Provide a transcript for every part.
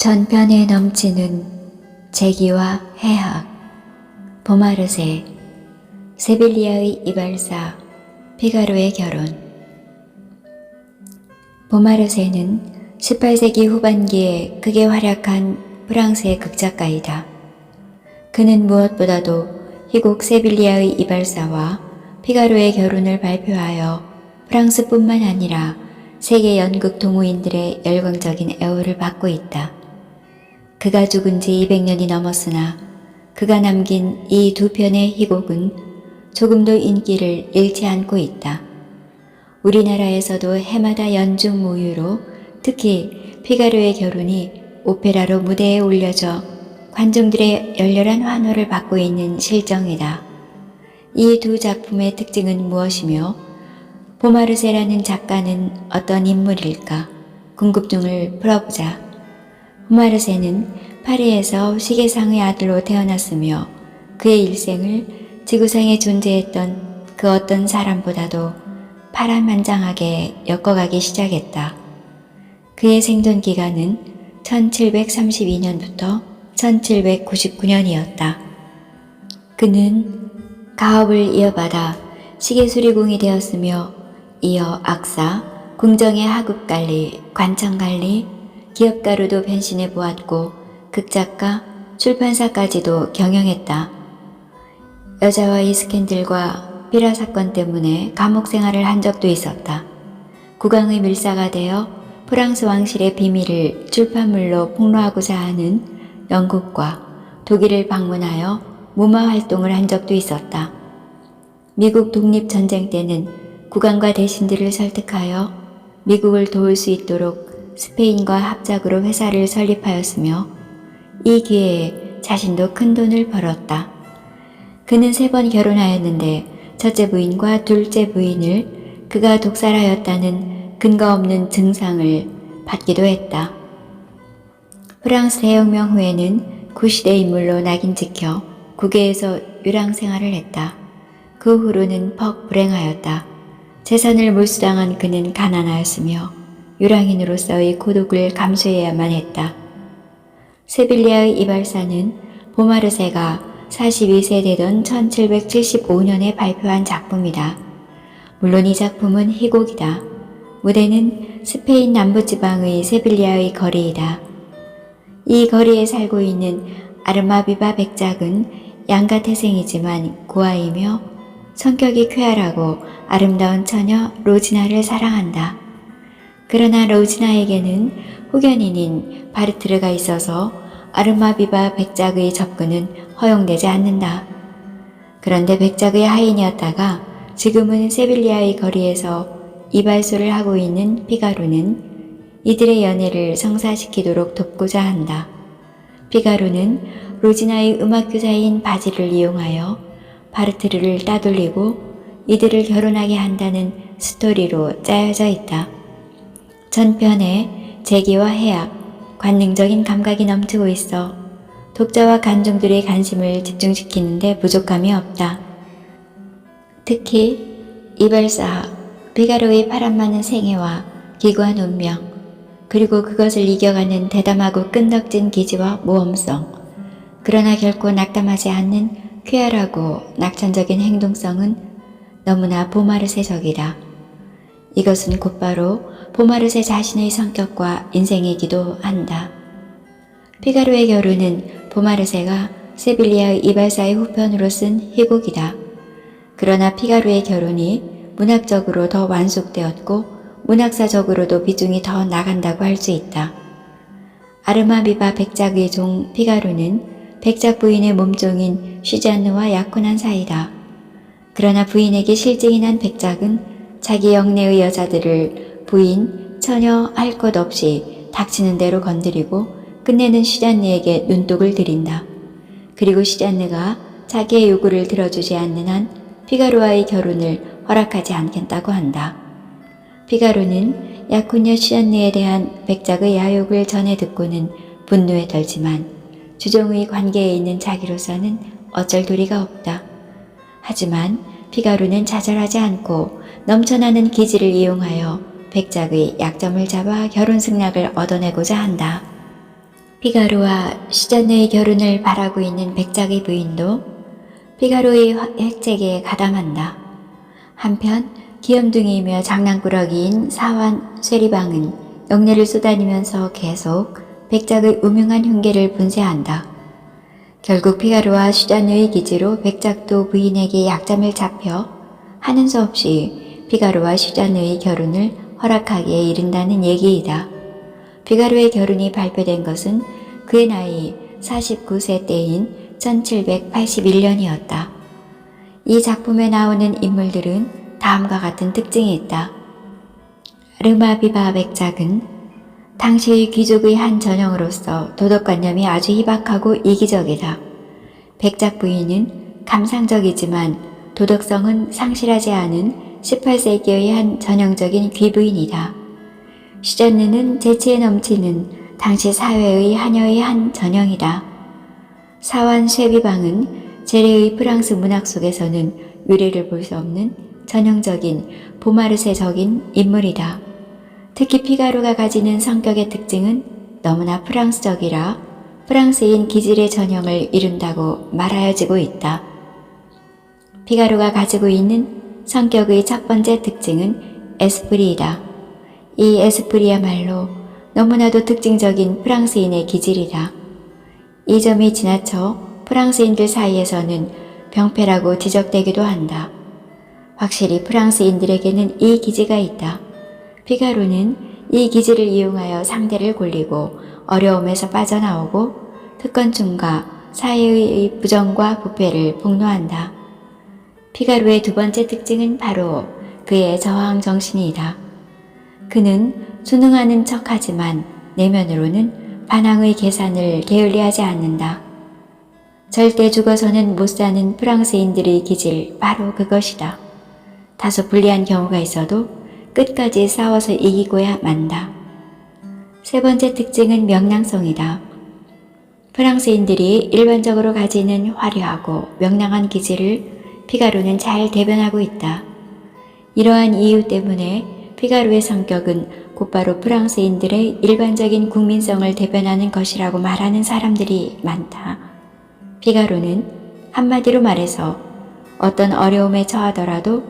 전편에 넘치는 재기와 해학, 보마르세, 세빌리아의 이발사, 피가로의 결혼. 보마르세는 18세기 후반기에 크게 활약한 프랑스의 극작가이다. 그는 무엇보다도 희곡 세빌리아의 이발사와 피가로의 결혼을 발표하여 프랑스뿐만 아니라 세계 연극 동호인들의 열광적인 애호를 받고 있다. 그가 죽은 지 200년이 넘었으나 그가 남긴 이 두 편의 희곡은 조금도 인기를 잃지 않고 있다. 우리나라에서도 해마다 연중 무휴로 특히 피가로의 결혼이 오페라로 무대에 올려져 관중들의 열렬한 환호를 받고 있는 실정이다. 이 두 작품의 특징은 무엇이며 보마르세라는 작가는 어떤 인물일까? 궁금증을 풀어보자. 보마르세는 파리에서 시계상의 아들로 태어났으며 그의 일생을 지구상에 존재했던 그 어떤 사람보다도 파란만장하게 엮어가기 시작했다. 그의 생존 기간은 1732년부터 1799년이었다. 그는 가업을 이어받아 시계수리공이 되었으며 이어 악사, 궁정의 하급관리, 관청관리, 기업가로도 변신해 보았고 극작가, 출판사까지도 경영했다. 여자와의 스캔들과 피라 사건 때문에 감옥 생활을 한 적도 있었다. 국왕의 밀사가 되어 프랑스 왕실의 비밀을 출판물로 폭로하고자 하는 영국과 독일을 방문하여 무마 활동을 한 적도 있었다. 미국 독립전쟁 때는 국왕과 대신들을 설득하여 미국을 도울 수 있도록 스페인과 합작으로 회사를 설립하였으며 이 기회에 자신도 큰 돈을 벌었다. 그는 세 번 결혼하였는데 첫째 부인과 둘째 부인을 그가 독살하였다는 근거 없는 증상을 받기도 했다. 프랑스 대혁명 후에는 구시대 인물로 낙인 찍혀 국외에서 유랑 생활을 했다. 그 후로는 퍽 불행하였다. 재산을 몰수당한 그는 가난하였으며 유랑인으로서의 고독을 감수해야만 했다. 세빌리아의 이발사는 보마르세가 42세 되던 1775년에 발표한 작품이다. 물론 이 작품은 희곡이다. 무대는 스페인 남부지방의 세빌리아의 거리이다. 이 거리에 살고 있는 아르마비바 백작은 양가 태생이지만 고아이며 성격이 쾌활하고 아름다운 처녀 로지나를 사랑한다. 그러나 로지나에게는 후견인인 바르트르가 있어서 아르마비바 백작의 접근은 허용되지 않는다. 그런데 백작의 하인이었다가 지금은 세빌리아의 거리에서 이발소를 하고 있는 피가로는 이들의 연애를 성사시키도록 돕고자 한다. 피가로는 로지나의 음악교사인 바지를 이용하여 바르트르를 따돌리고 이들을 결혼하게 한다는 스토리로 짜여져 있다. 전편에 재기와 해악, 관능적인 감각이 넘치고 있어 독자와 관중들의 관심을 집중시키는데 부족함이 없다. 특히 이발사 비가로의 바람 많은 생애와 기구한 운명, 그리고 그것을 이겨가는 대담하고 끈덕진 기지와 모험성, 그러나 결코 낙담하지 않는 쾌활하고 낙천적인 행동성은 너무나 보마르세적이다. 이것은 곧바로 보마르세 자신의 성격과 인생이기도 한다. 피가로의 결혼은 보마르세가 세빌리아의 이발사의 후편으로 쓴 희곡이다. 그러나 피가로의 결혼이 문학적으로 더 완숙되었고 문학사적으로도 비중이 더 나간다고 할 수 있다. 아르마비바 백작의 종 피가로는 백작 부인의 몸종인 쉬잔느와 약혼한 사이다. 그러나 부인에게 실증이 난 백작은 자기 영내의 여자들을 부인, 처녀 할것 없이 닥치는 대로 건드리고 끝내는 쉬잔느에게 눈독을 들인다. 그리고 쉬잔느가 자기의 요구를 들어주지 않는 한 피가로와의 결혼을 허락하지 않겠다고 한다. 피가로는 약혼녀 쉬잔느에 대한 백작의 야욕을 전해 듣고는 분노에 덜지만 주종의 관계에 있는 자기로서는 어쩔 도리가 없다. 하지만 피가로는 좌절하지 않고 넘쳐나는 기지를 이용하여 백작의 약점을 잡아 결혼 승낙을 얻어내고자 한다. 피가로와 슈잔느의 결혼을 바라고 있는 백작의 부인도 피가로의 획책에 가담한다. 한편 귀염둥이이며 장난꾸러기인 사환 쇠리방은 영내를 쏘다니면서 계속 백작의 음흉한 흉계를 분쇄한다. 결국 피가로와 슈잔느의 기지로 백작도 부인에게 약점을 잡혀 하는 수 없이 피가로와 슈잔느의 결혼을 허락하기에 이른다는 얘기이다. 피가로의 결혼이 발표된 것은 그의 나이 49세 때인 1781년이었다. 이 작품에 나오는 인물들은 다음과 같은 특징이 있다. 르마비바 백작은 당시의 귀족의 한 전형으로서 도덕관념이 아주 희박하고 이기적이다. 백작 부인은 감상적이지만 도덕성은 상실하지 않은 18세기의 한 전형적인 귀부인이다. 슈잔느는 재치에 넘치는 당시 사회의 하녀의 한 전형이다. 사완 쉐비방은 제레의 프랑스 문학 속에서는 유래를 볼 수 없는 전형적인 보마르세적인 인물이다. 특히 피가로가 가지는 성격의 특징은 너무나 프랑스적이라 프랑스인 기질의 전형을 이룬다고 말하여지고 있다. 피가로가 가지고 있는 성격의 첫 번째 특징은 에스프리이다. 이 에스프리야말로 너무나도 특징적인 프랑스인의 기질이다. 이 점이 지나쳐 프랑스인들 사이에서는 병폐라고 지적되기도 한다. 확실히 프랑스인들에게는 이 기지가 있다. 피가로는 이 기지를 이용하여 상대를 골리고 어려움에서 빠져나오고 특권층과 사회의 부정과 부패를 폭로한다. 피가로의 두 번째 특징은 바로 그의 저항 정신이다. 그는 순응하는 척 하지만 내면으로는 반항의 계산을 게을리하지 않는다. 절대 죽어서는 못 사는 프랑스인들의 기질 바로 그것이다. 다소 불리한 경우가 있어도 끝까지 싸워서 이기고야 만다. 세 번째 특징은 명랑성이다. 프랑스인들이 일반적으로 가지는 화려하고 명랑한 기질을 피가로는 잘 대변하고 있다. 이러한 이유 때문에 피가로의 성격은 곧바로 프랑스인들의 일반적인 국민성을 대변하는 것이라고 말하는 사람들이 많다. 피가로는 한마디로 말해서 어떤 어려움에 처하더라도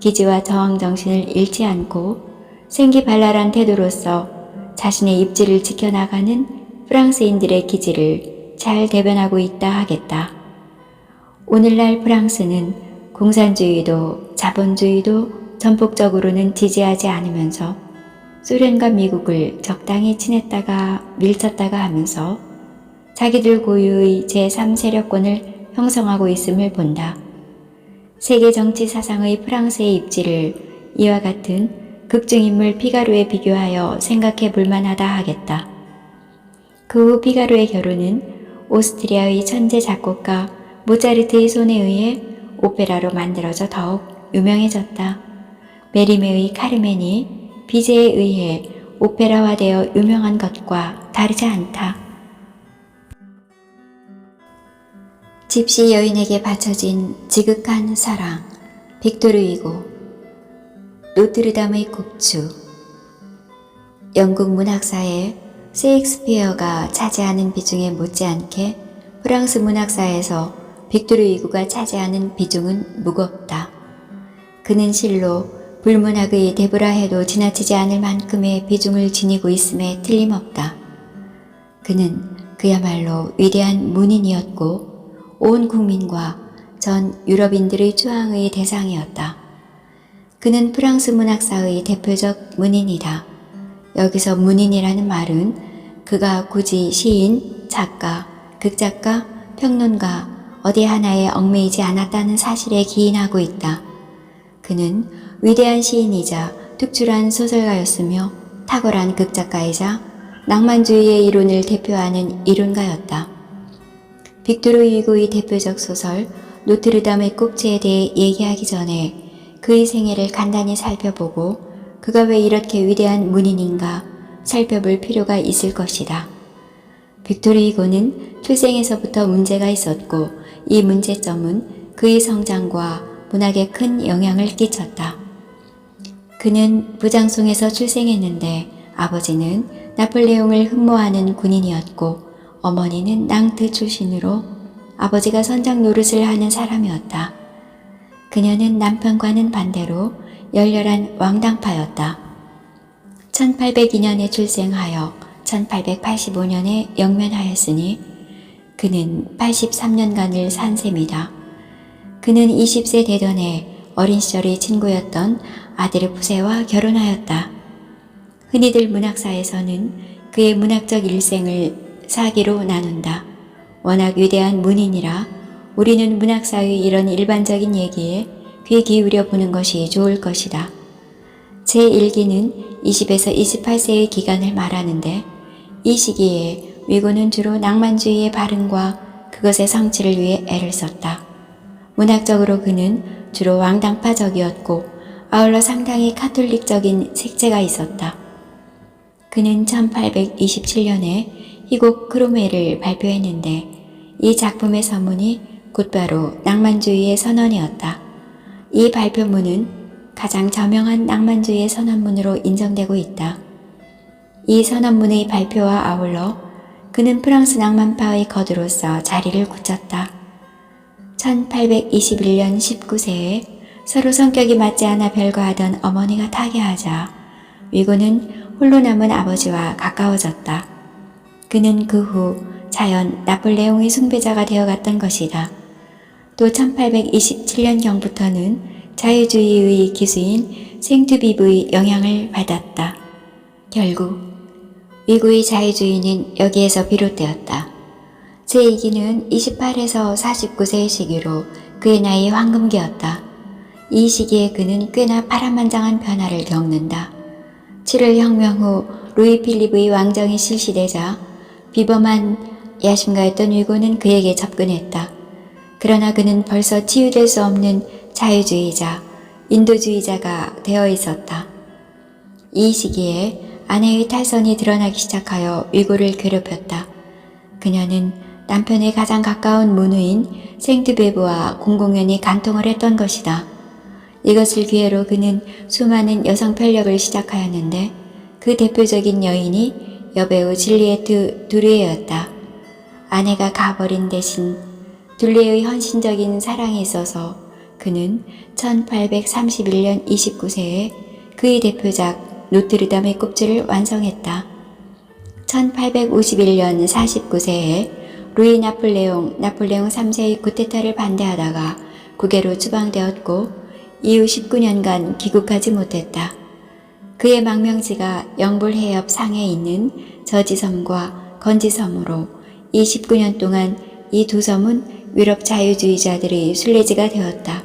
기지와 저항 정신을 잃지 않고 생기발랄한 태도로서 자신의 입지를 지켜나가는 프랑스인들의 기질을 잘 대변하고 있다 하겠다. 오늘날 프랑스는 공산주의도 자본주의도 전폭적으로는 지지하지 않으면서 소련과 미국을 적당히 친했다가 밀쳤다가 하면서 자기들 고유의 제3세력권을 형성하고 있음을 본다. 세계 정치 사상의 프랑스의 입지를 이와 같은 극중인물 피가로에 비교하여 생각해 볼 만하다 하겠다. 그 후 피가로의 결혼은 오스트리아의 천재 작곡가 모차르트의 손에 의해 오페라로 만들어져 더욱 유명해졌다. 메리메의 카르멘이 비제에 의해 오페라화되어 유명한 것과 다르지 않다. 집시 여인에게 바쳐진 지극한 사랑, 빅토르 위고, 노트르담의 곡주, 영국 문학사에 세익스피어가 차지하는 비중에 못지않게 프랑스 문학사에서 빅토르 위고가 차지하는 비중은 무겁다. 그는 실로 불문학의 데브라 해도 지나치지 않을 만큼의 비중을 지니고 있음에 틀림없다. 그는 그야말로 위대한 문인이었고 온 국민과 전 유럽인들의 추앙의 대상이었다. 그는 프랑스 문학사의 대표적 문인이다. 여기서 문인이라는 말은 그가 굳이 시인, 작가, 극작가, 평론가 어디 하나에 얽매이지 않았다는 사실에 기인하고 있다. 그는 위대한 시인이자 특출한 소설가였으며 탁월한 극작가이자 낭만주의의 이론을 대표하는 이론가였다. 빅토르 위고의 대표적 소설 노트르담의 꼭지에 대해 얘기하기 전에 그의 생애를 간단히 살펴보고 그가 왜 이렇게 위대한 문인인가 살펴볼 필요가 있을 것이다. 빅토르 위고는 출생에서부터 문제가 있었고 이 문제점은 그의 성장과 문학에 큰 영향을 끼쳤다. 그는 부장송에서 출생했는데 아버지는 나폴레옹을 흠모하는 군인이었고 어머니는 낭트 출신으로 아버지가 선장 노릇을 하는 사람이었다. 그녀는 남편과는 반대로 열렬한 왕당파였다. 1802년에 출생하여 1885년에 영면하였으니 그는 83년간을 산 셈이다. 그는 20세 되던 해 어린 시절의 친구였던 아드르푸세와 결혼하였다. 흔히들 문학사에서는 그의 문학적 일생을 사기로 나눈다. 워낙 위대한 문인이라 우리는 문학사의 이런 일반적인 얘기에 귀 기울여 보는 것이 좋을 것이다. 제1기는 20에서 28세의 기간을 말하는데 이 시기에 위고는 주로 낭만주의의 발흥과 그것의 성취를 위해 애를 썼다. 문학적으로 그는 주로 왕당파적이었고 아울러 상당히 카톨릭적인 색채가 있었다. 그는 1827년에 희곡 크로메를 발표했는데 이 작품의 서문이 곧바로 낭만주의의 선언이었다. 이 발표문은 가장 저명한 낭만주의의 선언문으로 인정되고 있다. 이 선언문의 발표와 아울러 그는 프랑스 낭만파의 거두로서 자리를 굳혔다. 1821년 19세에 서로 성격이 맞지 않아 별거하던 어머니가 타계하자 위고는 홀로 남은 아버지와 가까워졌다. 그는 그 후 자연 나폴레옹의 숭배자가 되어갔던 것이다. 또 1827년경부터는 자유주의의 기수인 생투비브의 영향을 받았다. 결국 위구의 자유주의는 여기에서 비롯되었다. 제2기는 28에서 49세의 시기로 그의 나이 황금기였다. 이 시기에 그는 꽤나 파란만장한 변화를 겪는다. 7월 혁명 후 루이 필립의 왕정이 실시되자 비범한 야심가였던 위고는 그에게 접근했다. 그러나 그는 벌써 치유될 수 없는 자유주의자, 인도주의자가 되어 있었다. 이 시기에 아내의 탈선이 드러나기 시작하여 위고를 괴롭혔다. 그녀는 남편의 가장 가까운 문우인 생트베브와 공공연히 간통을 했던 것이다. 이것을 기회로 그는 수많은 여성 편력을 시작하였는데 그 대표적인 여인이 여배우 질리에트 두르에였다. 아내가 가버린 대신 둘리의 헌신적인 사랑에 있어서 그는 1831년 29세에 그의 대표작 노트르담의 꼽지를 완성했다. 1851년 49세에 루이 나폴레옹 나폴레옹 3세의 구테타를 반대하다가 국외로 추방되었고 이후 19년간 귀국하지 못했다. 그의 망명지가 영불 해협 상에 있는 저지섬과 건지섬으로 29년 동안 이 두 섬은 유럽 자유주의자들의 순례지가 되었다.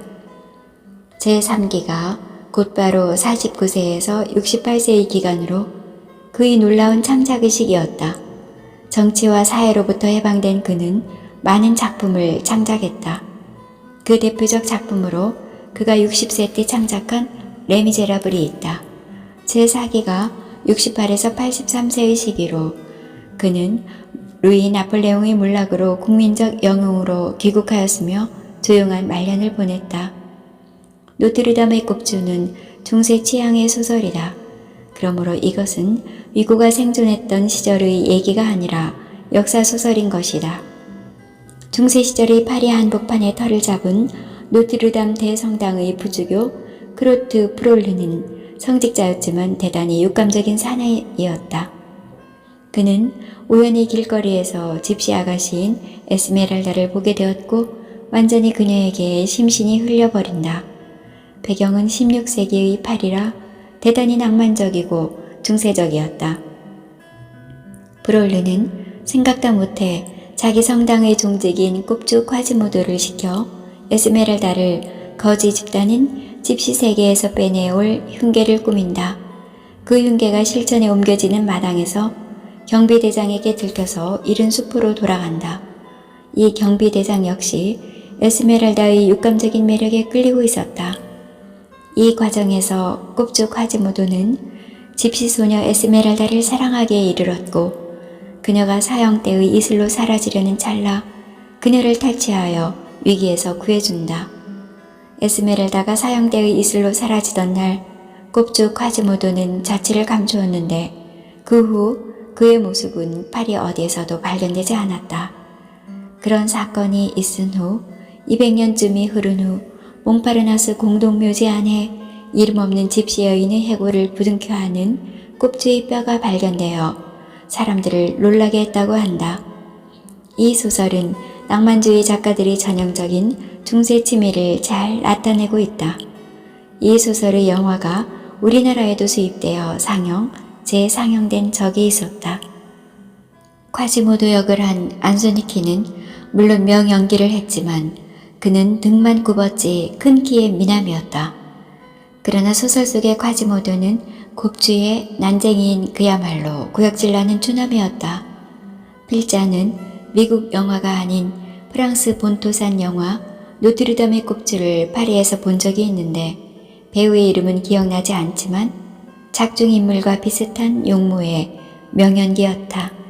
제3기가 곧바로 49세에서 68세의 기간으로 그의 놀라운 창작의 시기였다. 정치와 사회로부터 해방된 그는 많은 작품을 창작했다. 그 대표적 작품으로 그가 60세 때 창작한 레미제라블이 있다. 제4기가 68에서 83세의 시기로 그는 루이 나폴레옹의 몰락으로 국민적 영웅으로 귀국하였으며 조용한 말년을 보냈다. 노트르담의 꼽주는 중세 취향의 소설이다. 그러므로 이것은 위고가 생존했던 시절의 얘기가 아니라 역사 소설인 것이다. 중세 시절의 파리 한복판에 털을 잡은 노트르담 대성당의 부주교 크로트 프롤르는 성직자였지만 대단히 육감적인 사나이였다. 그는 우연히 길거리에서 집시 아가씨인 에스메랄다를 보게 되었고 완전히 그녀에게 심신이 흘려버린다. 배경은 16세기의 파리라 대단히 낭만적이고 중세적이었다. 브롤르는 생각도 못해 자기 성당의 종직인 꼽주 콰지모도를 시켜 에스메랄다를 거지 집단인 집시 세계에서 빼내올 흉계를 꾸민다. 그 흉계가 실천에 옮겨지는 마당에서 경비대장에게 들켜서 이른 숲으로 돌아간다. 이 경비대장 역시 에스메랄다의 육감적인 매력에 끌리고 있었다. 이 과정에서 꼽죽 화지모도는 집시소녀 에스메랄다를 사랑하게 이르렀고 그녀가 사형 때의 이슬로 사라지려는 찰나 그녀를 탈취하여 위기에서 구해준다. 에스메랄다가 사형 때의 이슬로 사라지던 날 꼽죽 화지모도는 자취를 감추었는데 그 후 그의 모습은 파리 어디에서도 발견되지 않았다. 그런 사건이 있은 후 200년쯤이 흐른 후 몽파르나스 공동묘지 안에 이름 없는 집시 여인의 해골을 부둥켜 하는 꼽주의 뼈가 발견되어 사람들을 놀라게 했다고 한다. 이 소설은 낭만주의 작가들이 전형적인 중세 치밀을 잘 나타내고 있다. 이 소설의 영화가 우리나라에도 수입되어 상영, 재상영된 적이 있었다. 콰지모도 역을 한 안소니키는 물론 명연기를 했지만 그는 등만 굽었지 큰 키의 미남이었다. 그러나 소설 속의 콰지모도는 곱주의 난쟁이인 그야말로 구역질나는 추남이었다. 필자는 미국 영화가 아닌 프랑스 본토산 영화 노트르담의 꼽주를 파리에서 본 적이 있는데 배우의 이름은 기억나지 않지만 작중 인물과 비슷한 용모의 명연기였다.